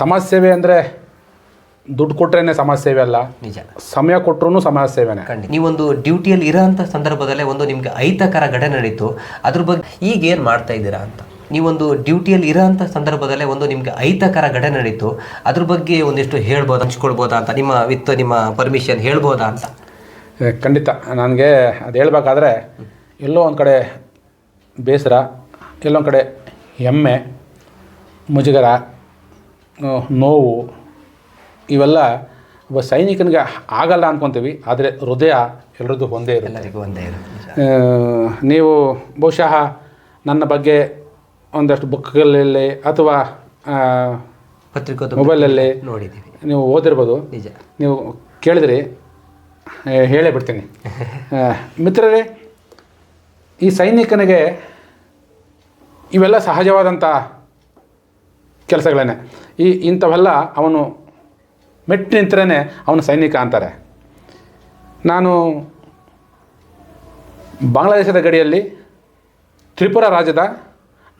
ಸಮಾಜ ಸೇವೆ ಅಂದರೆ ದುಡ್ಡು ಕೊಟ್ರೇನೆ ಸಮಾಜ ಸೇವೆ ಅಲ್ಲ? ನಿಜ. ಸಮಯ ಕೊಟ್ಟರು ಸಮಾಜ ಸೇವೆನೇ ಖಂಡಿತ. ನೀವೊಂದು ಡ್ಯೂಟಿಯಲ್ಲಿ ಇರೋಂಥ ಸಂದರ್ಭದಲ್ಲೇ ಒಂದು ನಿಮಗೆ ಅಹಿತಕರ ಘಟನೆ ನಡೀತು. ಅದ್ರ ಬಗ್ಗೆ ಈಗ ಏನು ಮಾಡ್ತಾ ಇದ್ದೀರಾ ಅಂತ? ನೀವೊಂದು ಡ್ಯೂಟಿಯಲ್ಲಿ ಇರೋಂಥ ಸಂದರ್ಭದಲ್ಲೇ ಒಂದು ನಿಮಗೆ ಅಹಿತಕರ ಘಟನೆ ನಡೀತು. ಅದ್ರ ಬಗ್ಗೆ ಒಂದಿಷ್ಟು ಹೇಳ್ಬೋದು ಹಂಚ್ಕೊಳ್ಬೋದಾ ಅಂತ ನಿಮ್ಮ ವಿತ್ ನಿಮ್ಮ ಪರ್ಮಿಷನ್ ಹೇಳ್ಬೋದಾ ಅಂತ? ಏ, ಖಂಡಿತ. ನನಗೆ ಅದು ಹೇಳ್ಬೇಕಾದ್ರೆ ಎಲ್ಲೋ ಒಂದು ಕಡೆ ಬೇಸರ ಎಲ್ಲೋ ಒಂದು ಕಡೆ ಹೆಮ್ಮೆ ಮುಜುಗರ ನೋವು ಇವೆಲ್ಲ ಒಬ್ಬ ಸೈನಿಕನಿಗೆ ಆಗಲ್ಲ ಅಂದ್ಕೊತೀವಿ ಆದರೆ ಹೃದಯ ಎಲ್ಲರದ್ದು ಒಂದೇ ಇರುತ್ತೆ. ಎಲ್ಲರಿಗೂ ಒಂದೇ ನೀವು ಬಹುಶಃ ನನ್ನ ಬಗ್ಗೆ ಒಂದಷ್ಟು ಬುಕ್ಗಳಲ್ಲಿ ಅಥವಾ ಪತ್ರಿಕೋದ ಪತ್ರಿಕೋದ್ಯಮ ಮೊಬೈಲಲ್ಲಿ ನೋಡಿದ್ದೀವಿ. ನೀವು ಓದಿರ್ಬೋದು. ನಿಜ. ನೀವು ಕೇಳಿದ್ರಿ ಹೇಳೇ ಬಿಡ್ತೀನಿ. ಮಿತ್ರರೇ ಈ ಸೈನಿಕನಿಗೆ ಇವೆಲ್ಲ ಸಹಜವಾದಂಥ ಕೆಲಸಗಳೇ ಈ ಇಂಥವೆಲ್ಲ ಅವನು ಮೆಟ್ಟು ನಿಂತರೇ ಅವನು ಸೈನಿಕ ಅಂತಾರೆ. ನಾನು ಬಾಂಗ್ಲಾದೇಶದ ಗಡಿಯಲ್ಲಿ ತ್ರಿಪುರ ರಾಜ್ಯದ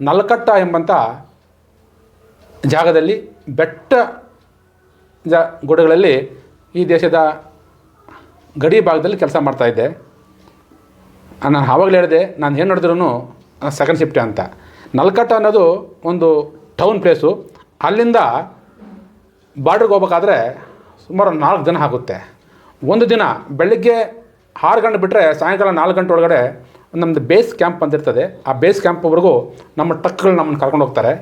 ನಲ್ಕಟ್ಟ ಎಂಬಂಥ ಜಾಗದಲ್ಲಿ ಬೆಟ್ಟ ಜ ಗುಡ್ಡಗಳಲ್ಲಿ ಈ ದೇಶದ ಗಡಿ ಭಾಗದಲ್ಲಿ ಕೆಲಸ ಮಾಡ್ತಾಯಿದ್ದೆ ನಾನು ಆವಾಗಲೇ ಹೇಳಿದೆ, ನಾನು ಏನು ನೋಡಿದ್ರು ಸೆಕೆಂಡ್ ಶಿಫ್ಟ್ ಅಂತ. ನಲ್ಕಟ್ಟ ಅನ್ನೋದು ಒಂದು ಟೌನ್ ಪ್ಲೇಸು ಅಲ್ಲಿಂದ ಬಾರ್ಡ್ರಿಗೆ ಹೋಗ್ಬೇಕಾದ್ರೆ ಸುಮಾರು ನಾಲ್ಕು ದಿನ ಆಗುತ್ತೆ. ಒಂದು ದಿನ ಬೆಳಗ್ಗೆ ಆರು ಗಂಟೆ ಬಿಟ್ಟರೆ ಸಾಯಂಕಾಲ ನಾಲ್ಕು ಗಂಟೆ ಒಳಗಡೆ ನಮ್ಮದು ಬೇಸ್ ಕ್ಯಾಂಪ್ ಅಂತಿರ್ತದೆ ಆ ಬೇಸ್ ಕ್ಯಾಂಪ್ವರೆಗೂ ನಮ್ಮ ಟಕ್ಗಳು ನಮ್ಮನ್ನು ಕರ್ಕೊಂಡು ಹೋಗ್ತಾರೆ.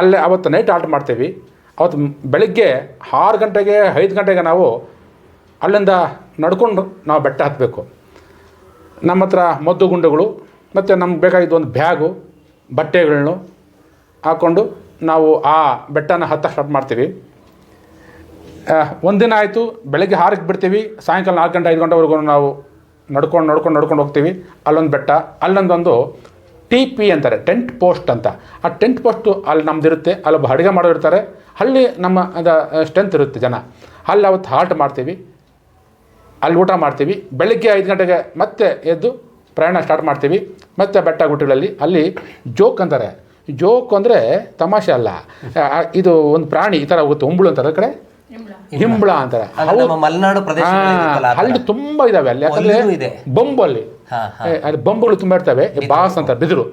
ಅಲ್ಲೇ ಅವತ್ತು ನೈಟ್ ಆಲ್ಟ್ ಮಾಡ್ತೀವಿ. ಅವತ್ತು ಬೆಳಗ್ಗೆ ಆರು ಗಂಟೆಗೆ, ಐದು ಗಂಟೆಗೆ ನಾವು ಅಲ್ಲಿಂದ ನಡ್ಕೊಂಡು ನಾವು ಬೆಟ್ಟ ಹತ್ತಬೇಕು ನಮ್ಮ ಹತ್ರ ಮದ್ದು ಗುಂಡುಗಳು, ಮತ್ತು ನಮ್ಗೆ ಬೇಕಾಗಿದ್ದು ಒಂದು ಬ್ಯಾಗು ಬಟ್ಟೆಗಳನ್ನು ಹಾಕ್ಕೊಂಡು ನಾವು ಆ ಬೆಟ್ಟನ ಹತ್ತ ಸ್ಟಾರ್ಟ್ ಮಾಡ್ತೀವಿ. ಒಂದಿನ ಆಯಿತು, ಬೆಳಗ್ಗೆ ಆರಕ್ಕೆ ಬಿಡ್ತೀವಿ, ಸಾಯಂಕಾಲ ನಾಲ್ಕು ಗಂಟೆ, ಐದು ಗಂಟೆವರೆಗೂ ನಾವು ನಡ್ಕೊಂಡು ನಡ್ಕೊಂಡು ನಡ್ಕೊಂಡು ಹೋಗ್ತೀವಿ. ಅಲ್ಲೊಂದು ಬೆಟ್ಟ, ಅಲ್ಲೊಂದೊಂದು ಟಿ ಪಿ ಅಂತಾರೆ ಟೆಂಟ್ ಪೋಸ್ಟ್ ಅಂತ. ಆ ಟೆಂಟ್ ಪೋಸ್ಟು ಅಲ್ಲಿ ನಮ್ದು ಇರುತ್ತೆ ಅಲ್ಲೊಬ್ಬ ಅಡುಗೆ ಮಾಡೋರು ಇರ್ತಾರೆ ಅಲ್ಲಿ ನಮ್ಮ, ಅದ ಸ್ಟ್ರೆಂತ್ ಇರುತ್ತೆ ಜನ. ಅಲ್ಲಿ ಅವತ್ತು ಹಾಲ್ಟ್ ಮಾಡ್ತೀವಿ. ಅಲ್ಲಿ ಊಟ ಮಾಡ್ತೀವಿ. ಬೆಳಗ್ಗೆ ಐದು ಗಂಟೆಗೆ ಮತ್ತೆ ಎದ್ದು ಪ್ರಯಾಣ ಸ್ಟಾರ್ಟ್ ಮಾಡ್ತೀವಿ. ಮತ್ತೆ ಬೆಟ್ಟ ಗುಟ್ಟಿಗಳಲ್ಲಿ ಅಲ್ಲಿ ಜೋಕ್ ಅಂತಾರೆ. ಜೋಕ್ ಅಂದರೆ ತಮಾಷೆ ಅಲ್ಲ. ಇದು ಒಂದು ಪ್ರಾಣಿ ಈ ಥರ ಹೋಗುತ್ತೆ. ಉಂಬಳು ಅಂತಾರೆ ಆ ಕಡೆ? ಹಿಂಬಳ ಅಂತಾರೆ. ಮಲೆನಾಡು ಪ್ರದೇಶ ಅಲ್ಲಿ ತುಂಬ ಇದಾವೆ ಅಲ್ಲಿ. ಯಾಕಂದ್ರೆ ಅಲ್ಲೂ ಬೊಂಬು ಅಲ್ಲಿ. ಹಾ ಹಾ. ಏ, ಅಲ್ಲಿ ಬೊಂಬುಗಳು ತುಂಬ ಇರ್ತವೆ. ಬಾಸ್ ಅಂತ ಬಿದಿರು.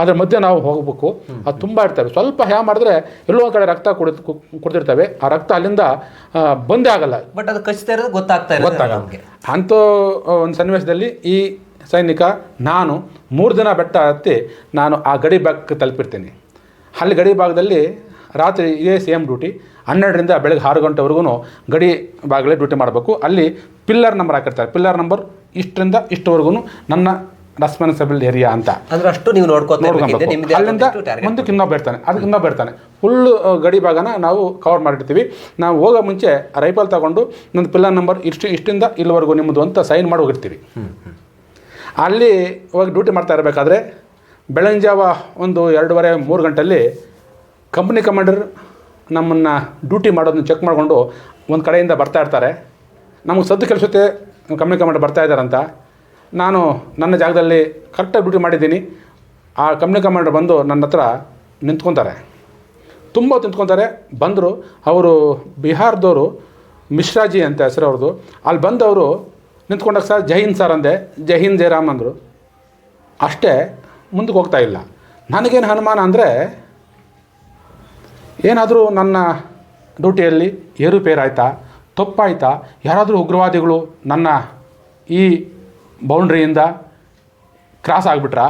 ಅದ್ರ ಮಧ್ಯೆ ನಾವು ಹೋಗಬೇಕು. ಅದು ತುಂಬ ಇರ್ತವೆ. ಸ್ವಲ್ಪ ಹ್ಯಾ ಮಾಡಿದ್ರೆ ಎಲ್ಲೋ ಒಂದು ಕಡೆ ರಕ್ತ ಕುಡಿದು ಕುಡ್ದಿರ್ತವೆ. ಆ ರಕ್ತ ಅಲ್ಲಿಂದ ಬಂದೇ ಆಗಲ್ಲ. ಬಟ್ ಅದು ಕಚ್ತಾ ಇರೋದು ಗೊತ್ತಾಗ್ತಾ ಇರೋದು ಗೊತ್ತಾಗಲ್ಲ. ಅಂಥ ಒಂದು ಸನ್ನಿವೇಶದಲ್ಲಿ ಈ ಸೈನಿಕ ನಾನು ಮೂರು ದಿನ ಬೆಟ್ಟ ಹತ್ತಿ ನಾನು ಆ ಗಡಿ ಭಾಗಕ್ಕೆ ತಲುಪಿರ್ತೀನಿ. ಅಲ್ಲಿ ಗಡಿ ಭಾಗದಲ್ಲಿ ರಾತ್ರಿ ಇದೇ ಸೇಮ್ ಡ್ಯೂಟಿ ಹನ್ನೆರಡರಿಂದ ಬೆಳಗ್ಗೆ ಆರು ಗಂಟೆವರೆಗೂ ಗಡಿ ಭಾಗಲೇ ಡ್ಯೂಟಿ ಮಾಡಬೇಕು. ಅಲ್ಲಿ ಪಿಲ್ಲರ್ ನಂಬರ್ ಹಾಕಿರ್ತಾರೆ. ಪಿಲ್ಲರ್ ನಂಬರ್ ಇಷ್ಟರಿಂದ ಇಷ್ಟವರೆಗೂ ನನ್ನ ರೆಸ್ಪಾನ್ಸಿಬಲ್ ಏರಿಯಾ ಅಂತ. ಅಂದ್ರೆ ಅಷ್ಟು ನೀವು ನೋಡ್ಕೊಬೇಕು. ಅಲ್ಲಿಂದ ಮುಂದೆ ಮುಂದಕ್ಕೆ ಇನ್ನೊಬ್ಬ ಇರ್ತಾನೆ. ಅದಕ್ಕೆ ಇನ್ನೊಬ್ಬ ಇರ್ತಾನೆ. ಫುಲ್ಲು ಗಡಿ ಭಾಗನ ನಾವು ಕವರ್ ಮಾಡಿರ್ತೀವಿ. ನಾವು ಹೋಗೋ ಮುಂಚೆ ರೈಫಲ್ ತಗೊಂಡು ನನ್ನ ಪಿಲ್ಲರ್ ನಂಬರ್ ಇಷ್ಟು ಇಷ್ಟಿಂದ ಇಲ್ಲಿವರೆಗೂ ನಿಮ್ಮದು ಅಂತ ಸೈನ್ ಮಾಡಿ ಹೋಗಿರ್ತೀವಿ. ಅಲ್ಲಿ ಹೋಗಿ ಡ್ಯೂಟಿ ಮಾಡ್ತಾ ಇರಬೇಕಾದ್ರೆ ಬೆಳಗಿನ ಜಾವ ಒಂದು ಎರಡೂವರೆ, ಮೂರು ಗಂಟೆಯಲ್ಲಿ ಕಂಪ್ನಿ ಕಮಾಂಡರ್ ನಮ್ಮನ್ನು ಡ್ಯೂಟಿ ಮಾಡೋದನ್ನ ಚೆಕ್ ಮಾಡಿಕೊಂಡು ಒಂದು ಕಡೆಯಿಂದ ಬರ್ತಾ ಇರ್ತಾರೆ. ನಮಗೆ ಸದ್ದು ಕೆಲಸತ್ತೆ ಕಂಪ್ನಿ ಕಮಾಂಡರ್ ಬರ್ತಾ ಇದ್ದಾರಂತ ನಾನು ನನ್ನ ಜಾಗದಲ್ಲಿ ಕರೆಕ್ಟಾಗಿ ಡ್ಯೂಟಿ ಮಾಡಿದ್ದೀನಿ. ಆ ಕಂಪ್ನಿ ಕಮಾಂಡರ್ ಬಂದು ನನ್ನ ಹತ್ರ ನಿಂತ್ಕೊತಾರೆ. ತುಂಬ ತಿಂತ್ಕೊತಾರೆ. ಬಂದರು, ಅವರು ಬಿಹಾರದವರು ಮಿಶ್ರಾಜಿ ಅಂತ ಹೆಸರು ಅವ್ರದ್ದು. ಅಲ್ಲಿ ಬಂದವರು ನಿಂತ್ಕೊಂಡಾಗ ಸರ್, ಜೈ ಹಿಂದ್ ಸರ್ ಅಂದೆ. ಜೈ ಹಿಂದ್ ಜಯರಾಮ್ ಅಂದರು. ಅಷ್ಟೇ ಮುಂದಕ್ಕೆ ಹೋಗ್ತಾ ಇಲ್ಲ. ನನಗೇನು ಅನುಮಾನ ಅಂದರೆ, ಏನಾದರೂ ನನ್ನ ಡ್ಯೂಟಿಯಲ್ಲಿ ಏರುಪೇರಾಯ್ತಾ ತಪ್ಪಾಯ್ತಾ, ಯಾರಾದರೂ ಉಗ್ರವಾದಿಗಳು ನನ್ನ ಈ ಬೌಂಡ್ರಿಯಿಂದ ಕ್ರಾಸ್ ಆಗಿಬಿಟ್ರಾ?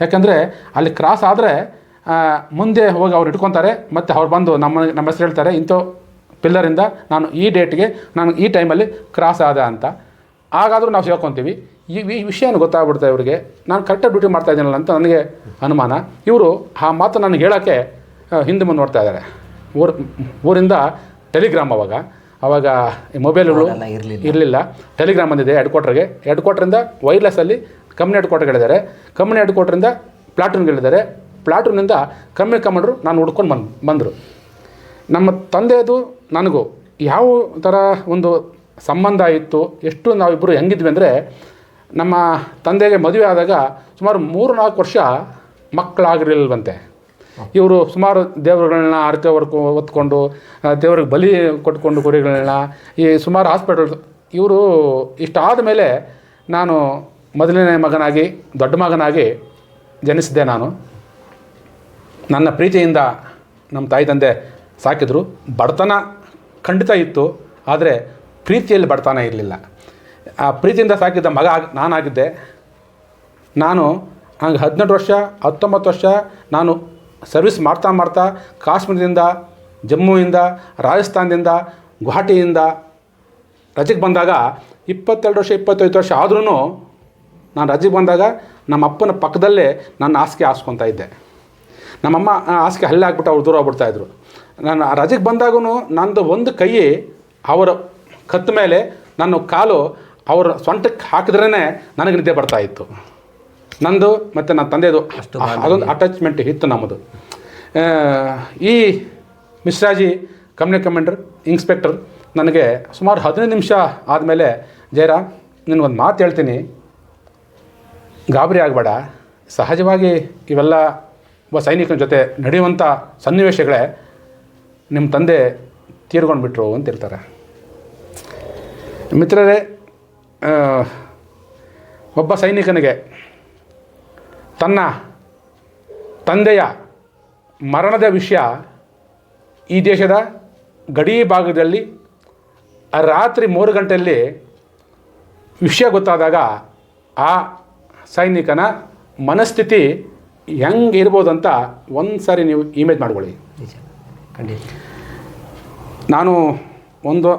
ಯಾಕಂದರೆ ಅಲ್ಲಿ ಕ್ರಾಸ್ ಆದರೆ ಮುಂದೆ ಹೋಗಿ ಅವ್ರು ಇಟ್ಕೊತಾರೆ, ಮತ್ತು ಅವ್ರು ಬಂದು ನಮ್ಮ ನಮ್ಮ ಹೆಸರು ಹೇಳ್ತಾರೆ, ಇಂಥ ಪಿಲ್ಲರಿಂದ ನಾನು ಈ ಡೇಟ್ಗೆ ನಾನು ಈ ಟೈಮಲ್ಲಿ ಕ್ರಾಸ್ ಆದ ಅಂತ. ಹಾಗಾದರೂ ನಾವು ಸೇರ್ಕೊತೀವಿ ಈ ಈ ವಿಷಯನೂ ಗೊತ್ತಾಗ್ಬಿಡುತ್ತೆ ಇವರಿಗೆ. ನಾನು ಕರೆಕ್ಟಾಗಿ ಡ್ಯೂಟಿ ಮಾಡ್ತಾ ಇದ್ದೀನಲ್ಲ ಅಂತ ನನಗೆ ಅನುಮಾನ. ಇವರು ಆ ಮಾತು ನನಗೆ ಹೇಳೋಕ್ಕೆ ಹಿಂದೆ ಮುಂದೆ ನೋಡ್ತಾ ಇದ್ದಾರೆ. ಊರು ಊರಿಂದ ಟೆಲಿಗ್ರಾಮ್ ಅವಾಗ. ಅವಾಗ ಈ ಮೊಬೈಲ್ಗಳು ಇರಲಿಲ್ಲ ಟೆಲಿಗ್ರಾಮ್ ಬಂದಿದೆ ಹೆಡ್ ಕ್ವಾರ್ಟರ್ಗೆ ಹೆಡ್ ಕ್ವಾರ್ಟ್ರಿಂದ ವೈರ್ಲೆಸ್ಸಲ್ಲಿ ಕಂಪ್ನಿ ಹೆಡ್ ಕ್ವಾರ್ಟರ್ಗಳಿದ್ದಾರೆ ಕಂಪ್ನಿ ಹೆಡ್ ಕ್ವಾರ್ಟ್ರಿಂದ ಪ್ಲಾಟೂನ್ಗಳಿದ್ದಾರೆ. ಪ್ಲಾಟೂನಿಂದ ಕಮ್ಮಿ ಕಮಾಂಡ್ರು ನಾನು ಹುಡ್ಕೊಂಡು ಬಂದು ಬಂದರು. ನಮ್ಮ ತಂದೆಯದು ನನಗೂ ಯಾವ ಥರ ಒಂದು ಸಂಬಂಧ ಇತ್ತು ಎಷ್ಟು ನಾವಿಬ್ಬರು ಹೆಂಗಿದ್ವಿ ಅಂದರೆ ನಮ್ಮ ತಂದೆಗೆ ಮದುವೆ ಆದಾಗ ಸುಮಾರು ಮೂರು ನಾಲ್ಕು ವರ್ಷ ಮಕ್ಕಳಾಗಿರಲಿಲ್ವಂತೆ. ಇವರು ಸುಮಾರು ದೇವರುಗಳನ್ನ ಆರತಿ ವರ್ಕು ಹೊತ್ಕೊಂಡು ದೇವ್ರಿಗೆ ಬಲಿ ಕೊಟ್ಕೊಂಡು ಕುರಿಗಳನ್ನ ಈ ಸುಮಾರು ಹಾಸ್ಪಿಟಲ್ ಇವರು ಇಷ್ಟಾದ ಮೇಲೆ ನಾನು ಮೊದಲನೇ ಮಗನಾಗಿ, ದೊಡ್ಡ ಮಗನಾಗಿ ಜನಿಸಿದೆ ನಾನು. ನನ್ನ ಪ್ರೀತಿಯಿಂದ ನಮ್ಮ ತಾಯಿ ತಂದೆ ಸಾಕಿದ್ರು. ಬಡತನ ಖಂಡಿತ ಇತ್ತು, ಆದರೆ ಪ್ರೀತಿಯಲ್ಲಿ ಬಡತನ ಇರಲಿಲ್ಲ. ಆ ಪ್ರೀತಿಯಿಂದ ಸಾಕಿದ್ದ ಮಗ ನಾನಾಗಿದ್ದೆ. ನಾನು ಹಂಗೆ ಹದಿನೆಂಟು ವರ್ಷ, ಹತ್ತೊಂಬತ್ತು ವರ್ಷ ನಾನು ಸರ್ವಿಸ್ ಮಾಡ್ತಾ ಮಾಡ್ತಾ ಕಾಶ್ಮೀರದಿಂದ, ಜಮ್ಮುವಿಂದ, ರಾಜಸ್ಥಾನದಿಂದ, ಗುವಾಹಟಿಯಿಂದ ರಜೆಗೆ ಬಂದಾಗ ಇಪ್ಪತ್ತೆರಡು ವರ್ಷ, ಇಪ್ಪತ್ತೈದು ವರ್ಷ ಆದ್ರೂ ನಾನು ರಜೆಗೆ ಬಂದಾಗ ನಮ್ಮ ಅಪ್ಪನ ಪಕ್ಕದಲ್ಲೇ ನನ್ನ ಹಾಸಿಗೆ ಹಾಸ್ಕೊತಾ ಇದ್ದೆ. ನಮ್ಮಮ್ಮ ಹಾಸಿಗೆ ಹಲ್ಲೆ ಹಾಕ್ಬಿಟ್ಟು ಅವ್ರು ದೂರ ಹೋಗ್ಬಿಡ್ತಾಯಿದ್ರು ನಾನು ಆ ರಜೆಗೆ ಬಂದಾಗೂ ನಂದು ಒಂದು ಕೈ ಅವರ ಕತ್ತ ಮೇಲೆ ನನ್ನ ಕಾಲು ಅವರ ಸೊಂಟಕ್ಕೆ ಹಾಕಿದ್ರೇ ನನಗೆ ನಿದ್ದೆ ಬರ್ತಾ ಇತ್ತು. ನಂದು ಮತ್ತು ನನ್ನ ತಂದೆದು ಅದೊಂದು ಅಟ್ಯಾಚ್ಮೆಂಟ್ ಇತ್ತು ನಮ್ಮದು. ಈ ಮಿಶ್ರಾಜಿ ಕಮ್ಯುನಿ ಕಮಾಂಡರ್ ಇನ್ಸ್ಪೆಕ್ಟರ್ ನನಗೆ ಸುಮಾರು ಹದಿನೈದು ನಿಮಿಷ ಆದಮೇಲೆ ಜಯರಾಮ್ ನಿನಗೊಂದು ಮಾತು ಹೇಳ್ತೀನಿ. ಗಾಬರಿ ಆಗಬೇಡ. ಸಹಜವಾಗಿ ಇವೆಲ್ಲ ಒಬ್ಬ ಸೈನಿಕನ ಜೊತೆ ನಡೆಯುವಂಥ ಸನ್ನಿವೇಶಗಳೇ ನಿಮ್ಮ ತಂದೆ ತೀರ್ಕೊಂಡು ಬಿಟ್ರು ಅಂತ ಇರ್ತಾರೆ ಮಿತ್ರರೇ ಒಬ್ಬ ಸೈನಿಕನಿಗೆ ತನ್ನ ತಂದೆಯ ಮರಣದ ವಿಷಯ ಈ ದೇಶದ ಗಡಿ ಭಾಗದಲ್ಲಿ ರಾತ್ರಿ ಮೂರು ಗಂಟೆಯಲ್ಲಿ ವಿಷಯ ಗೊತ್ತಾದಾಗ ಆ ಸೈನಿಕನ ಮನಸ್ಥಿತಿ ಹೆಂಗೆ ಇರ್ಬೋದು ಅಂತ ಒಂದು ಸಾರಿ ನೀವು ಇಮೇಜ್ ಮಾಡ್ಕೊಳ್ಳಿ. ನಾನು ಒಂದು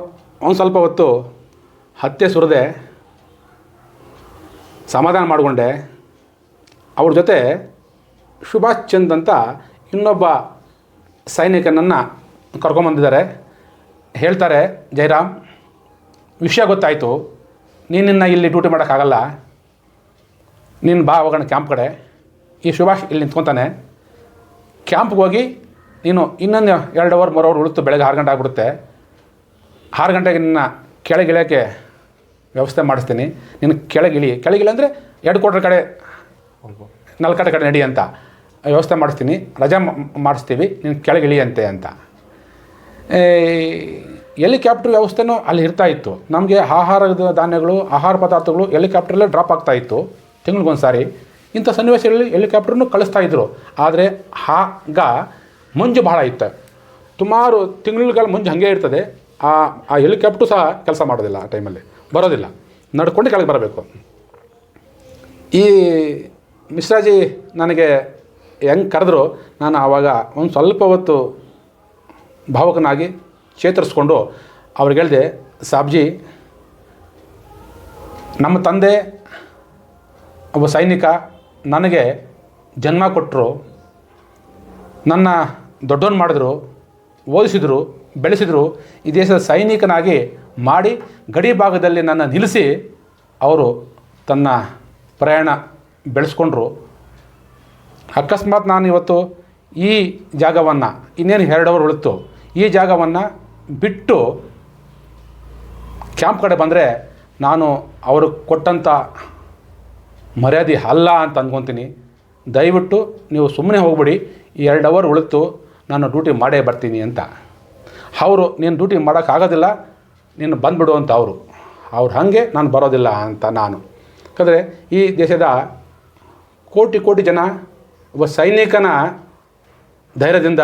ಒಂದು ಸ್ವಲ್ಪ ಹೊತ್ತು ಹತ್ಯೆ ಸುರಿದೆ, ಸಮಾಧಾನ ಮಾಡಿಕೊಂಡೆ. ಅವ್ರ ಜೊತೆ ಸುಭಾಷ್ ಚಂದ್ ಅಂತ ಇನ್ನೊಬ್ಬ ಸೈನಿಕನನ್ನು ಕರ್ಕೊಂಬಂದಿದ್ದಾರೆ. ಹೇಳ್ತಾರೆ, ಜೈರಾಮ್, ವಿಷಯ ಗೊತ್ತಾಯಿತು. ನೀನಿನ್ನ ಇಲ್ಲಿ ಡ್ಯೂಟಿ ಮಾಡೋಕ್ಕಾಗಲ್ಲ. ನೀನು ಬಾ ಹೋಗೋಣ ಕ್ಯಾಂಪ್ ಕಡೆ. ಈ ಸುಭಾಷ್ ಇಲ್ಲಿ ನಿಂತ್ಕೊತಾನೆ. ಕ್ಯಾಂಪ್ಗೆ ಹೋಗಿ ನೀನು ಇನ್ನೊಂದು ಎರಡು ಅವರ್ ಮೂರು ಅವರ್ ಉಳಿತು ಬೆಳಗ್ಗೆ ಆರು ಗಂಟೆ ಆಗಿಬಿಡುತ್ತೆ. ಆರು ಗಂಟೆಗೆ ನಿನ್ನ ಕೆಳಗಿಳಿಯೋಕ್ಕೆ ವ್ಯವಸ್ಥೆ ಮಾಡಿಸ್ತೀನಿ. ನಿನ್ನ ಕೆಳಗಿಳಿ ಕೆಳಗಿಳಿ ಅಂದರೆ ಎರಡು ಕೋಟ್ರ ಕಡೆ ನಾಲ್ಕು ಕಡೆ ನಡಿ ಅಂತ ವ್ಯವಸ್ಥೆ ಮಾಡಿಸ್ತೀನಿ. ರಜಾ ಮಾಡಿಸ್ತೀವಿ. ನಿನ್ನ ಕೆಳಗಿಳಿ ಅಂತೆ ಹೆಲಿಕಾಪ್ಟರ್ ವ್ಯವಸ್ಥೆನೂ ಅಲ್ಲಿ ಇರ್ತಾ ಇತ್ತು. ನಮಗೆ ಆಹಾರದ ಧಾನ್ಯಗಳು, ಆಹಾರ ಪದಾರ್ಥಗಳು ಹೆಲಿಕಾಪ್ಟ್ರಲ್ಲೇ ಡ್ರಾಪ್ ಆಗ್ತಾ ಇತ್ತು. ತಿಂಗಳಿಗೊಂದು ಸಾರಿ ಇಂಥ ಸನ್ನಿವೇಶಗಳಲ್ಲಿ ಹೆಲಿಕಾಪ್ಟ್ರನ್ನು ಕಳಿಸ್ತಾ ಇದ್ರು. ಆದರೆ ಆಗ ಮಂಜು ಭಾಳ ಇತ್ತು. ಸುಮಾರು ತಿಂಗಳುಗಳ ಮುಂಜು ಹಾಗೆ ಇರ್ತದೆ. ಆ ಆ ಹೆಲಿಕಾಪ್ಟ್ರು ಸಹ ಕೆಲಸ ಮಾಡೋದಿಲ್ಲ ಆ ಟೈಮಲ್ಲಿ ಬರೋದಿಲ್ಲ. ನಡ್ಕೊಂಡು ಕೆಳಗೆ ಬರಬೇಕು. ಈ ಮಿಶ್ರಾಜಿ ನನಗೆ ಹೆಂಗೆ ಕರೆದ್ರು, ನಾನು ಆವಾಗ ಒಂದು ಸ್ವಲ್ಪ ಹೊತ್ತು ಭಾವಕನಾಗಿ ಚೇತರಿಸ್ಕೊಂಡು ಅವ್ರಿಗೆ ಹೇಳಿದೆ, ಸಾಬ್ಜಿ, ನಮ್ಮ ತಂದೆ ಒಬ್ಬ ಸೈನಿಕ, ನನಗೆ ಜನ್ಮ ಕೊಟ್ಟರು ನನ್ನ ದೊಡ್ಡವನು ಮಾಡಿದ್ರು, ಓದಿಸಿದ್ರು, ಬೆಳೆಸಿದ್ರು, ಈ ದೇಶದ ಸೈನಿಕನಾಗಿ ಮಾಡಿ ಗಡಿ ಭಾಗದಲ್ಲಿ ನನ್ನ ನಿಲ್ಲಿಸಿ ಅವರು ತನ್ನ ಪ್ರಯಾಣ ಬೆಳೆಸ್ಕೊಂಡ್ರು. ಅಕಸ್ಮಾತ್ ನಾನು ಇವತ್ತು ಈ ಜಾಗವನ್ನು, ಇನ್ನೇನು ಎರಡು ಅವರ್ ಉಳಿತು, ಈ ಜಾಗವನ್ನು ಬಿಟ್ಟು ಕ್ಯಾಂಪ್ ಕಡೆ ಬಂದರೆ ನಾನು ಅವರು ಕೊಟ್ಟಂಥ ಮರ್ಯಾದೆ ಅಲ್ಲ ಅಂತ ಅಂದ್ಕೊತೀನಿ ದಯವಿಟ್ಟು ನೀವು ಸುಮ್ಮನೆ ಹೋಗ್ಬಿಡಿ ಎರಡು ಅವರ್ ಉಳಿತು. ನಾನು ಡ್ಯೂಟಿ ಮಾಡೇ ಬರ್ತೀನಿ ಅಂತ. ಅವರು ನೀನು ಡ್ಯೂಟಿ ಮಾಡೋಕ್ಕಾಗೋದಿಲ್ಲ ನೀನು ಬಂದುಬಿಡು ಅಂತ ಅವರು. ಅವ್ರು ಹಾಗೆ ನಾನು ಬರೋದಿಲ್ಲ ಅಂತ ನಾನು. ಯಾಕಂದರೆ ಈ ದೇಶದ ಕೋಟಿ ಕೋಟಿ ಜನ ಒಬ್ಬ ಸೈನಿಕನ ಧೈರ್ಯದಿಂದ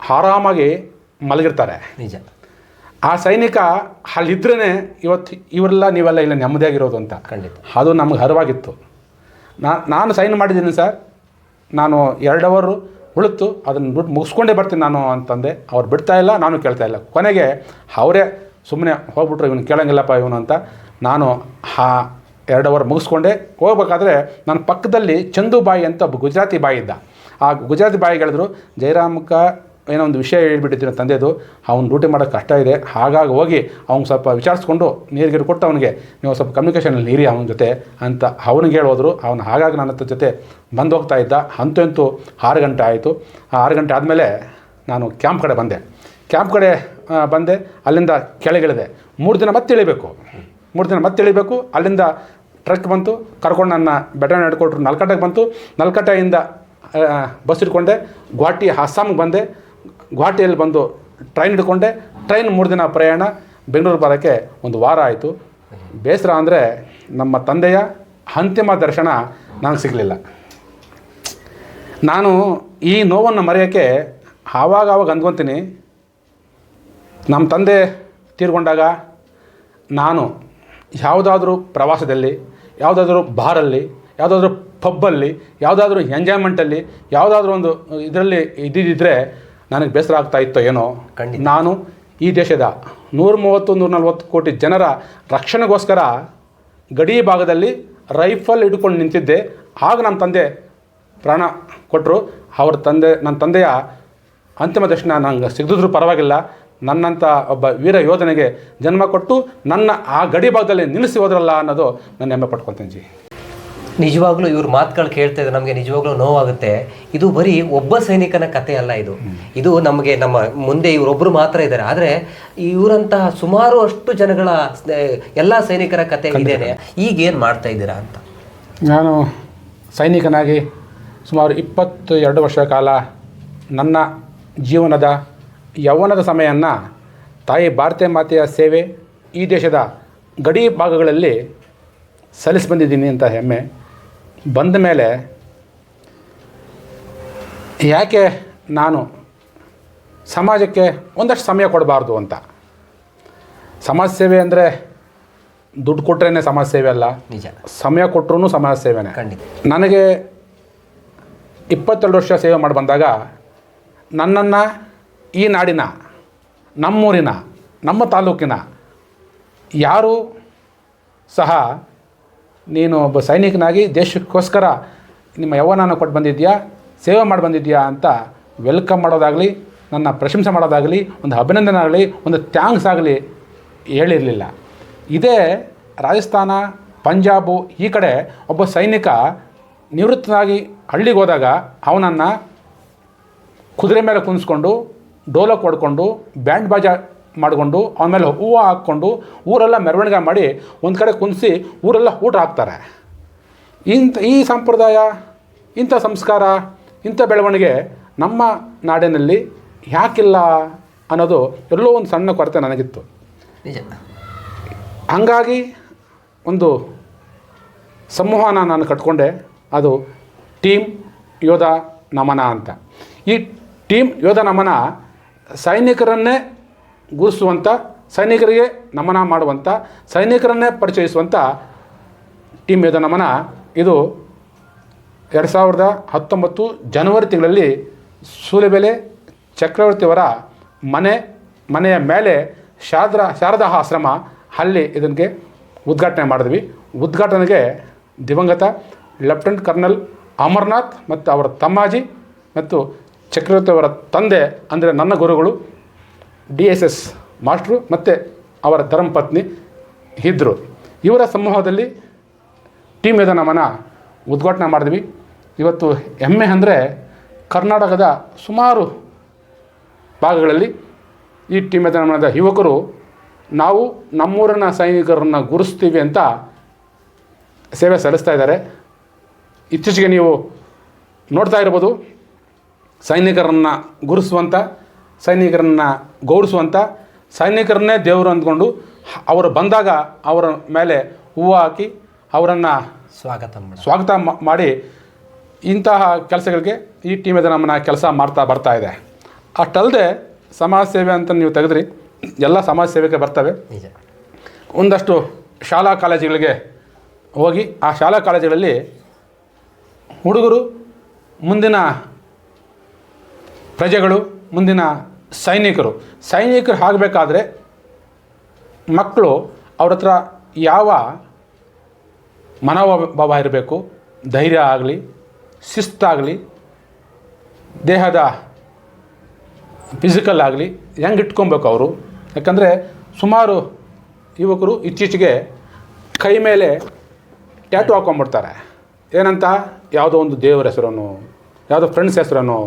ಆರಾಮಾಗಿ ಮಲಗಿರ್ತಾರೆ. ನಿಜ. ಆ ಸೈನಿಕ ಅಲ್ಲಿದ್ರೇ ಇವತ್ತು ಇವರೆಲ್ಲ ನೀವೆಲ್ಲ ಇಲ್ಲ ನೆಮ್ಮದಿಯಾಗಿರೋದು ಅಂತ. ಖಂಡಿತ. ಅದು ನಮಗೆ ಹರವಾಗಿತ್ತು ನಾನು ಸೈನ್ ಮಾಡಿದ್ದೀನಿ ಸರ್. ನಾನು ಎರಡು ಅವರು ಉಳಿತು ಅದನ್ನು ಬಿಟ್ಟು ಮುಗಿಸ್ಕೊಂಡೇ ಬರ್ತೀನಿ ನಾನು ಅಂತಂದೆ. ಅವ್ರು ಬಿಡ್ತಾ ಇಲ್ಲ, ನಾನು ಕೇಳ್ತಾ ಇಲ್ಲ. ಕೊನೆಗೆ ಅವರೇ ಸುಮ್ಮನೆ ಹೋಗ್ಬಿಟ್ರೆ, ಇವನು ಕೇಳೋಂಗಿಲ್ಲಪ್ಪ ಇವನು ಅಂತ. ನಾನು ಹಾ ಎರಡು ಅವರ್ ಮುಗಿಸ್ಕೊಂಡೆ. ಹೋಗ್ಬೇಕಾದ್ರೆ ನನ್ನ ಪಕ್ಕದಲ್ಲಿ ಚಂದು ಬಾಯಿ ಅಂತ ಒಬ್ಬ ಗುಜರಾತಿ ಬಾಯಿ ಇದ್ದ. ಆ ಗುಜರಾತಿ ಬಾಯಿಗೆ ಹೇಳಿದ್ರು, ಜಯರಾಮಕ್ಕ ಏನೋ ಒಂದು ವಿಷಯ ಹೇಳ್ಬಿಟ್ಟಿದ್ದೀನಿ ತಂದೆದು, ಅವ್ನು ಡ್ಯೂಟಿ ಮಾಡೋಕ್ಕೆ ಕಷ್ಟ ಇದೆ. ಹಾಗಾಗಿ ಹೋಗಿ ಅವ್ನು ಸ್ವಲ್ಪ ವಿಚಾರಿಸ್ಕೊಂಡು ನೀರಿಗೆ ಕೊಟ್ಟು ಅವನಿಗೆ, ನೀವು ಸ್ವಲ್ಪ ಕಮ್ಯುನಿಕೇಷನಲ್ಲಿ ನೀರಿ ಅವನ ಜೊತೆ ಅಂತ ಅವನಿಗೆ ಹೇಳೋದ್ರು. ಅವನು ಹಾಗಾಗಿ ನನ್ನ ಹತ್ರ ಜೊತೆ ಬಂದು ಹೋಗ್ತಾ ಇದ್ದ. ಅಂತೂ ಅಂತೂ ಆರು ಗಂಟೆ ಆಯಿತು. ಆ ಆರು ಗಂಟೆ ಆದಮೇಲೆ ನಾನು ಕ್ಯಾಂಪ್ ಕಡೆ ಬಂದೆ. ಕ್ಯಾಂಪ್ ಕಡೆ ಬಂದೆ. ಅಲ್ಲಿಂದ ಕೆಳಗಿಳಿದೆ. ಮೂರು ದಿನ ಮತ್ತೆ ಇಳಿಬೇಕು. ಮೂರು ದಿನ ಮತ್ತೆ ಇಳಿಬೇಕು. ಅಲ್ಲಿಂದ ಟ್ರಕ್ ಬಂತು. ಕರ್ಕೊಂಡು ನನ್ನ ಬೆಟ್ಟ ನಡ್ಕೊಟ್ರು ನಲ್ಕಟ್ಟೆಗೆ ಬಂತು. ನಲ್ಕಟ್ಟೆಯಿಂದ ಬಸ್ ಹಿಡ್ಕೊಂಡೆ. ಗುವಾಹಟಿ ಅಸ್ಸಾಮ್ಗೆ ಬಂದೆ. ಗುವಾಹಟಿಯಲ್ಲಿ ಬಂದು ಟ್ರೈನ್ ಹಿಡ್ಕೊಂಡೆ. ಟ್ರೈನ್ ಮೂರು ದಿನ ಪ್ರಯಾಣ. ಬೆಂಗಳೂರು ಬರೋಕ್ಕೆ ಒಂದು ವಾರ ಆಯಿತು. ಬೇಸರ ಅಂದರೆ ನಮ್ಮ ತಂದೆಯ ಅಂತಿಮ ದರ್ಶನ ನನಗೆ ಸಿಗಲಿಲ್ಲ. ನಾನು ಈ ನೋವನ್ನು ಮರೆಯೋಕ್ಕೆ ಆವಾಗ ಆವಾಗ ಅಂದ್ಕೊತೀನಿ. ನಮ್ಮ ತಂದೆ ತೀರ್ಕೊಂಡಾಗ ನಾನು ಯಾವುದಾದ್ರೂ ಪ್ರವಾಸದಲ್ಲಿ, ಯಾವುದಾದ್ರೂ ಬಾರಲ್ಲಿ, ಯಾವುದಾದ್ರೂ ಪಬ್ಬಲ್ಲಿ ಯಾವುದಾದ್ರೂ ಎಂಜಾಯ್ಮೆಂಟಲ್ಲಿ ಯಾವುದಾದ್ರೂ ಒಂದು ಇದರಲ್ಲಿ ಇದ್ದಿದ್ದರೆ ನನಗೆ ಬೇಸರ ಆಗ್ತಾ ಇತ್ತೋ ಏನೋ. ನಾನು ಈ ದೇಶದ ನೂರ ಮೂವತ್ತು ನೂರ ನಲ್ವತ್ತು ಕೋಟಿ ಜನರ ರಕ್ಷಣೆಗೋಸ್ಕರ ಗಡಿ ಭಾಗದಲ್ಲಿ ರೈಫಲ್ ಹಿಡ್ಕೊಂಡು ನಿಂತಿದ್ದೆ. ಆಗ ನಮ್ಮ ತಂದೆ ಪ್ರಾಣ ಕೊಟ್ಟರು ಅವ್ರ ತಂದೆ ನನ್ನ ತಂದೆಯ ಅಂತಿಮ ದರ್ಶನ ನಂಗೆ ಸಿಗದಿದ್ರು ಪರವಾಗಿಲ್ಲ. ನನ್ನಂಥ ಒಬ್ಬ ವೀರ ಯೋಧನೆಗೆ ಜನ್ಮ ಕೊಟ್ಟು ನನ್ನ ಆ ಗಡಿ ಭಾಗದಲ್ಲಿ ನಿಲ್ಲಿಸಿ ಹೋದ್ರಲ್ಲ ಅನ್ನೋದು ನಾನು ಹೆಮ್ಮೆ ಪಟ್ಕೊತೀನಿ ಜಿ. ನಿಜವಾಗ್ಲೂ ಇವ್ರ ಮಾತುಗಳು ಕೇಳ್ತಾ ಇದ್ರೆ ನಮಗೆ ನಿಜವಾಗ್ಲೂ ನೋವಾಗುತ್ತೆ. ಇದು ಬರೀ ಒಬ್ಬ ಸೈನಿಕನ ಕತೆ ಅಲ್ಲ ಇದು. ಇದು ನಮಗೆ ನಮ್ಮ ಮುಂದೆ ಇವರೊಬ್ಬರು ಮಾತ್ರ ಇದ್ದಾರೆ. ಆದರೆ ಇವರಂತಹ ಸುಮಾರು ಅಷ್ಟು ಜನಗಳ ಎಲ್ಲ ಸೈನಿಕರ ಕತೆ ಇದ್ದೇನೆ ಈಗ ಏನು ಮಾಡ್ತಾ ಇದ್ದೀರಾ ಅಂತ? ನಾನು ಸೈನಿಕನಾಗಿ ಸುಮಾರು ಇಪ್ಪತ್ತು ಎರಡು ವರ್ಷ ಕಾಲ ನನ್ನ ಜೀವನದ ಯೌವನದ ಸಮಯವನ್ನು ತಾಯಿ ಭಾರತೀಯ ಮಾತೆಯ ಸೇವೆ ಈ ದೇಶದ ಗಡಿ ಭಾಗಗಳಲ್ಲಿ ಸಲ್ಲಿಸಿ ಬಂದಿದ್ದೀನಿ ಅಂತ ಹೆಮ್ಮೆ. ಬಂದ ಮೇಲೆ ಯಾಕೆ ನಾನು ಸಮಾಜಕ್ಕೆ ಒಂದಷ್ಟು ಸಮಯ ಕೊಡಬಾರ್ದು ಅಂತ? ಸಮಾಜ ಸೇವೆ ಅಂದರೆ ದುಡ್ಡು ಕೊಟ್ರೇ ಸಮಾಜ ಸೇವೆ ಅಲ್ಲ? ನಿಜ. ಸಮಯ ಕೊಟ್ಟರು ಸಮಾಜ ಸೇವೆನೇ. ಖಂಡಿತ. ನನಗೆ ಇಪ್ಪತ್ತೆರಡು ವರ್ಷ ಸೇವೆ ಮಾಡಿ ಬಂದಾಗ ನನ್ನನ್ನು ಈ ನಾಡಿನ ನಮ್ಮೂರಿನ ನಮ್ಮ ತಾಲೂಕಿನ ಯಾರೂ ಸಹ ನೀನು ಒಬ್ಬ ಸೈನಿಕನಾಗಿ ದೇಶಕ್ಕೋಸ್ಕರ ನಿಮ್ಮ ಯೌವನನ ಕೊಟ್ಟು ಬಂದಿದ್ಯಾ ಸೇವೆ ಮಾಡಿ ಬಂದಿದ್ಯಾ ಅಂತ ವೆಲ್ಕಮ್ ಮಾಡೋದಾಗಲಿ, ನನ್ನ ಪ್ರಶಂಸೆ ಮಾಡೋದಾಗಲಿ, ಒಂದು ಅಭಿನಂದನೆ ಆಗಲಿ ಒಂದು ಥ್ಯಾಂಕ್ಸ್ ಆಗಲಿ ಹೇಳಿರಲಿಲ್ಲ. ಇದೇ ರಾಜಸ್ಥಾನ, ಪಂಜಾಬು ಈ ಕಡೆ ಒಬ್ಬ ಸೈನಿಕ ನಿವೃತ್ತನಾಗಿ ಹಳ್ಳಿಗೆ ಹೋದಾಗ ಅವನನ್ನು ಕುದುರೆ ಮೇಲೆ ಕುಂದಿಸ್ಕೊಂಡು ಡೋಲಕ್ ಹೊಡ್ಕೊಂಡು, ಬ್ಯಾಂಡ್ ಬಾಜಾ ಮಾಡಿಕೊಂಡು ಆಮೇಲೆ ಮೇಲೆ ಹೂವು ಹಾಕ್ಕೊಂಡು ಊರೆಲ್ಲ ಮೆರವಣಿಗೆ ಮಾಡಿ ಒಂದು ಕಡೆ ಕುಂದಿಸಿ ಊರೆಲ್ಲ ಊಟ ಹಾಕ್ತಾರೆ. ಇಂಥ ಈ ಸಂಪ್ರದಾಯ ಇಂಥ ಸಂಸ್ಕಾರ ಇಂಥ ಬೆಳವಣಿಗೆ ನಮ್ಮ ನಾಡಿನಲ್ಲಿ ಯಾಕಿಲ್ಲ ಅನ್ನೋದು ಎಲ್ಲೋ ಒಂದು ಸಣ್ಣ ಕೊರತೆ ನನಗಿತ್ತು. ಹಾಗಾಗಿ ಒಂದು ಸಮೂಹನ ನಾನು ಕಟ್ಕೊಂಡೆ ಅದು ಟೀಮ್ ಯೋಧ ನಮನ ಅಂತ. ಈ ಟೀಮ್ ಯೋಧ ನಮನ ಸೈನಿಕರನ್ನೇ ಗುರುಸುವಂಥ ಸೈನಿಕರಿಗೆ ನಮನ ಮಾಡುವಂಥ ಸೈನಿಕರನ್ನೇ ಪರಿಚಯಿಸುವಂಥ ಟೀಮ್ ಯೋಧ ನಮನ ಇದು ಎರಡು ಸಾವಿರದ ಹತ್ತೊಂಬತ್ತು ಜನವರಿ ತಿಂಗಳಲ್ಲಿ ಸೂಲೆಬೆಲೆ ಚಕ್ರವರ್ತಿಯವರ ಮನೆ, ಮನೆಯ ಮೇಲೆ ಶಾರದಾ ಶಾರದಾ ಆಶ್ರಮ ಅಲ್ಲಿ ಇದಕ್ಕೆ ಉದ್ಘಾಟನೆ ಮಾಡಿದ್ವಿ. ಉದ್ಘಾಟನೆಗೆ ದಿವಂಗತ ಲೆಫ್ಟಿನೆಂಟ್ ಕರ್ನಲ್ ಅಮರ್ನಾಥ್ ಮತ್ತು ಅವರ ತಮ್ಮಾಜಿ ಮತ್ತು ಚಕ್ರವರ್ತಿಯವರ ತಂದೆ, ಅಂದರೆ ನನ್ನ ಗುರುಗಳು ಡಿ ಎಸ್ ಎಸ್ ಮಾಸ್ಟ್ರು ಮತ್ತು ಅವರ ಧರ್ಮಪತ್ನಿ ಇದ್ದರು ಇವರ ಸಮೂಹದಲ್ಲಿ ಟೀಮ್ ಇದೆ ಉದ್ಘಾಟನೆ ಮಾಡಿದ್ವಿ. ಇವತ್ತು ಹೆಮ್ಮೆ ಅಂದರೆ ಕರ್ನಾಟಕದ ಸುಮಾರು ಭಾಗಗಳಲ್ಲಿ ಈ ಟೀಮ್ ಯೋಧ ನಮನದ ಯುವಕರು ನಾವು ನಮ್ಮೂರಿನ ಸೈನಿಕರನ್ನು ಗುರುಸ್ತೀವಿ ಅಂತ ಸೇವೆ ಸಲ್ಲಿಸ್ತಾ ಇದ್ದಾರೆ. ಇತ್ತೀಚೆಗೆ ನೀವು ನೋಡ್ತಾ ಇರ್ಬೋದು, ಸೈನಿಕರನ್ನು ಗುರುಸುವಂಥ ಸೈನಿಕರನ್ನು ಗೌರವಿಸುವಂಥ ಸೈನಿಕರನ್ನೇ ದೇವರು ಅಂದ್ಕೊಂಡು ಅವರು ಬಂದಾಗ ಅವರ ಮೇಲೆ ಹೂವು ಹಾಕಿ ಅವರನ್ನು ಸ್ವಾಗತ ಸ್ವಾಗತ ಮಾಡಿ ಇಂತಹ ಕೆಲಸಗಳಿಗೆ ಈ ಟೀಮ್ ನಮ್ಮನ್ನು ಕೆಲಸ ಮಾಡ್ತಾ ಬರ್ತಾ ಇದೆ. ಅಷ್ಟಲ್ಲದೆ ಸಮಾಜ ಸೇವೆ ಅಂತ ನೀವು ತೆಗೆದ್ರಿ ಎಲ್ಲ ಸಮಾಜ ಸೇವೆಗೆ ಬರ್ತವೆ. ಒಂದಷ್ಟು ಶಾಲಾ ಕಾಲೇಜುಗಳಿಗೆ ಹೋಗಿ ಆ ಶಾಲಾ ಕಾಲೇಜುಗಳಲ್ಲಿ ಹುಡುಗರು ಮುಂದಿನ ಪ್ರಜೆಗಳು ಮುಂದಿನ ಸೈನಿಕರು. ಸೈನಿಕರು ಆಗಬೇಕಾದ್ರೆ ಮಕ್ಕಳು ಅವ್ರ ಹತ್ರ ಯಾವ ಮನೋಭಾವ ಇರಬೇಕು, ಧೈರ್ಯ ಆಗಲಿ, ಶಿಸ್ತಾಗಲಿ, ದೇಹದ ಫಿಸಿಕಲ್ ಆಗಲಿ ಹೆಂಗೆ ಇಟ್ಕೊಬೇಕು ಅವರು? ಯಾಕಂದರೆ ಸುಮಾರು ಯುವಕರು ಇತ್ತೀಚೆಗೆ ಕೈ ಮೇಲೆ ಟ್ಯಾಟು ಹಾಕೊಂಡ್ಬಿಡ್ತಾರೆ. ಏನಂತ? ಯಾವುದೋ ಒಂದು ದೇವರ ಹೆಸರನ್ನು ಯಾವುದೋ ಫ್ರೆಂಡ್ಸ್ ಹೆಸರನ್ನು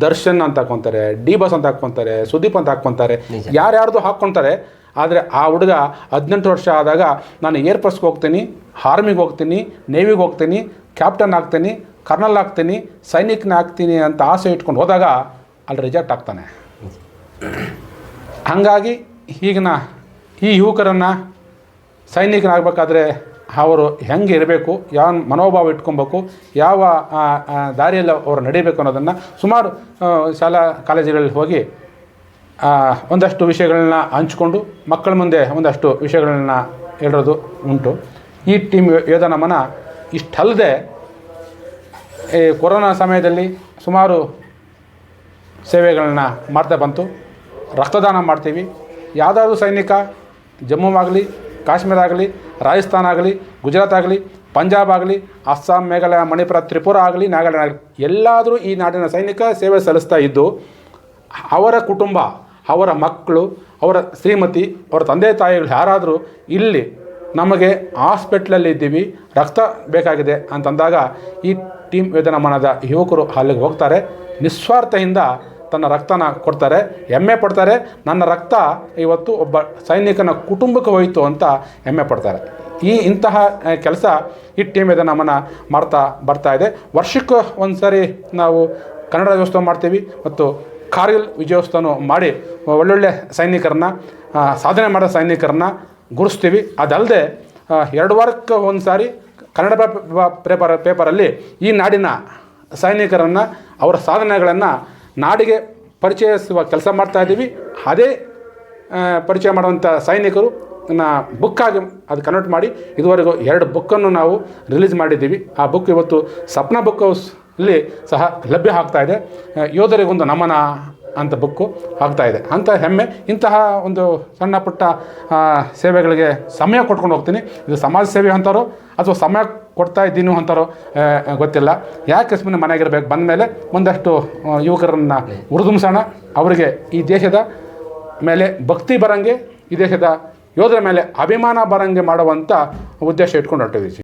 ದರ್ಶನ್ ಅಂತ ಹಾಕ್ಕೊತಾರೆ ಡಿ ಬಸ್ ಅಂತ ಹಾಕ್ಕೊಂತಾರೆ ಸುದೀಪ್ ಅಂತ ಹಾಕೊತಾರೆ. ಯಾರ್ಯಾರ್ದು ಹಾಕ್ಕೊತಾರೆ ಆದರೆ ಆ ಹುಡುಗ ಹದಿನೆಂಟು ವರ್ಷ ಆದಾಗ ನಾನು ಏರ್ ಫೋರ್ಸ್ಗೆ ಹೋಗ್ತೀನಿ ಆರ್ಮಿಗೆ ಹೋಗ್ತೀನಿ ನೇವಿಗೆ ಹೋಗ್ತೀನಿ ಕ್ಯಾಪ್ಟನ್ ಆಗ್ತೀನಿ ಕರ್ನಲ್ ಆಗ್ತೀನಿ ಸೈನಿಕನ ಹಾಕ್ತೀನಿ ಅಂತ ಆಸೆ ಇಟ್ಕೊಂಡು ಹೋದಾಗ ಅಲ್ಲಿ ರಿಜೆಕ್ಟ್ ಆಗ್ತಾನೆ ಹಾಗಾಗಿ ಈಗಿನ ಈ ಯುವಕರನ್ನು ಸೈನಿಕನಾಗಬೇಕಾದ್ರೆ ಅವರು ಹೆಂಗೆ ಇರಬೇಕು ಯಾವ ಮನೋಭಾವ ಇಟ್ಕೊಬೇಕು, ಯಾವ ದಾರಿಯಲ್ಲಿ ಅವರು ನಡೀಬೇಕು ಅನ್ನೋದನ್ನು ಸುಮಾರು ಶಾಲಾ ಕಾಲೇಜುಗಳಲ್ಲಿ ಹೋಗಿ ಒಂದಷ್ಟು ವಿಷಯಗಳನ್ನ ಹಂಚ್ಕೊಂಡು ಮಕ್ಕಳ ಮುಂದೆ ಒಂದಷ್ಟು ವಿಷಯಗಳನ್ನ ಹೇಳೋದು ಉಂಟು. ಈ ಟೀಮ್ ಯೋಧನಮನ ಇಷ್ಟಲ್ಲದೆ ಈ ಕೊರೋನಾ ಸಮಯದಲ್ಲಿ ಸುಮಾರು ಸೇವೆಗಳನ್ನ ಮಾಡ್ತಾ ಬಂತು. ರಕ್ತದಾನ ಮಾಡ್ತೀವಿ. ಯಾವುದಾದ್ರೂ ಸೈನಿಕ ಜಮ್ಮುವಾಗಲಿ ಕಾಶ್ಮೀರ ಆಗಲಿ ರಾಜಸ್ಥಾನ ಆಗಲಿ ಗುಜರಾತ್ ಆಗಲಿ ಪಂಜಾಬ್ ಆಗಲಿ ಅಸ್ಸಾಂ, ಮೇಘಾಲಯ, ಮಣಿಪುರ, ತ್ರಿಪುರ ಆಗಲಿ, ನಾಗಾಲ್ಯಾಂಡ್ ಆಗಲಿ, ಎಲ್ಲಾದರೂ ಈ ನಾಡಿನ ಸೈನಿಕ ಸೇವೆ ಸಲ್ಲಿಸ್ತಾ ಇದ್ದು, ಅವರ ಕುಟುಂಬ, ಅವರ ಮಕ್ಕಳು, ಅವರ ಶ್ರೀಮತಿ, ಅವರ ತಂದೆ ತಾಯಿಗಳು ಯಾರಾದರೂ ಇಲ್ಲಿ ನಮಗೆ ಹಾಸ್ಪಿಟ್ಲಲ್ಲಿ ಇದ್ದೀವಿ, ರಕ್ತ ಬೇಕಾಗಿದೆ ಅಂತಂದಾಗ ಈ ಟೀಮ್ ವೇದನಮಾನದ ಯುವಕರು ಅಲ್ಲಿಗೆ ಹೋಗ್ತಾರೆ. ನಿಸ್ವಾರ್ಥದಿಂದ ತನ್ನ ರಕ್ತನ ಕೊಡ್ತಾರೆ, ಹೆಮ್ಮೆ ಪಡ್ತಾರೆ. ನನ್ನ ರಕ್ತ ಇವತ್ತು ಒಬ್ಬ ಸೈನಿಕನ ಕುಟುಂಬಕ್ಕೆ ಹೋಯಿತು ಅಂತ ಹೆಮ್ಮೆ ಪಡ್ತಾರೆ. ಈ ಇಂತಹ ಕೆಲಸ ಈ ಟೀಮ್ ನಮ್ಮನ್ನು ಮಾಡ್ತಾ ಬರ್ತಾ ಇದೆ. ವರ್ಷಕ್ಕೆ ಒಂದು ಸಾರಿ ನಾವು ಕನ್ನಡ ರಾಜ್ಯೋತ್ಸವ ಮಾಡ್ತೀವಿ ಮತ್ತು ಕಾರ್ಗಿಲ್ ವಿಜಯೋತ್ಸವ ಮಾಡಿ ಒಳ್ಳೊಳ್ಳೆ ಸೈನಿಕರನ್ನ ಸಾಧನೆ ಮಾಡೋ ಸೈನಿಕರನ್ನ ಗುರುಸ್ತೀವಿ. ಅದಲ್ಲದೆ ಎರಡು ವಾರಕ್ಕೆ ಒಂದು ಸಾರಿ ಕನ್ನಡ ಪೇಪ- ಪೇಪರ್, ಪೇಪರಲ್ಲಿ ಈ ನಾಡಿನ ಸೈನಿಕರನ್ನು ಅವರ ಸಾಧನೆಗಳನ್ನು ನಾಡಿಗೆ ಪರಿಚಯಿಸುವ ಕೆಲಸ ಮಾಡ್ತಾ ಇದ್ದೀವಿ. ಅದೇ ಪರಿಚಯ ಮಾಡುವಂಥ ಸೈನಿಕರು ಬುಕ್ಕಾಗಿ ಅದು ಕನ್ವರ್ಟ್ ಮಾಡಿ ಇದುವರೆಗೂ ಎರಡು ಬುಕ್ಕನ್ನು ನಾವು ರಿಲೀಸ್ ಮಾಡಿದ್ದೀವಿ. ಆ ಬುಕ್ ಇವತ್ತು ಸಪ್ನ ಬುಕ್ ಹೌಸ್ ಇಲ್ಲಿ ಸಹ ಲಭ್ಯ ಆಗ್ತಾ ಇದೆ. ಯೋಧರಿಗೊಂದು ನಮನ ಅಂತ ಬುಕ್ಕು ಆಗ್ತಾ ಇದೆ. ಅಂಥ ಹೆಮ್ಮೆ, ಇಂತಹ ಒಂದು ಸಣ್ಣ ಪುಟ್ಟ ಸೇವೆಗಳಿಗೆ ಸಮಯ ಕೊಟ್ಕೊಂಡು ಹೋಗ್ತೀನಿ. ಇದು ಸಮಾಜ ಸೇವೆ ಅಂತಾರೋ ಅಥವಾ ಸಮಯ ಕೊಡ್ತಾ ಇದ್ದೀನಿ ಅಂತಾರೋ ಗೊತ್ತಿಲ್ಲ. ಯಾಕೆ ಸುಮ್ಮನೆ ಮನೆಯಾಗಿರ್ಬೇಕು ಬಂದ ಮೇಲೆ ಒಂದಷ್ಟು ಯುವಕರನ್ನು ಉರಿದುಂಬಿಸೋಣ ಅವರಿಗೆ ಈ ದೇಶದ ಮೇಲೆ ಭಕ್ತಿ ಬರಂಗೆ, ಈ ದೇಶದ ಯೋಧರ ಮೇಲೆ ಅಭಿಮಾನ ಬರಂಗೆ ಮಾಡುವಂಥ ಉದ್ದೇಶ ಇಟ್ಕೊಂಡು ಹೊರಟಿದ್ದೀವಿ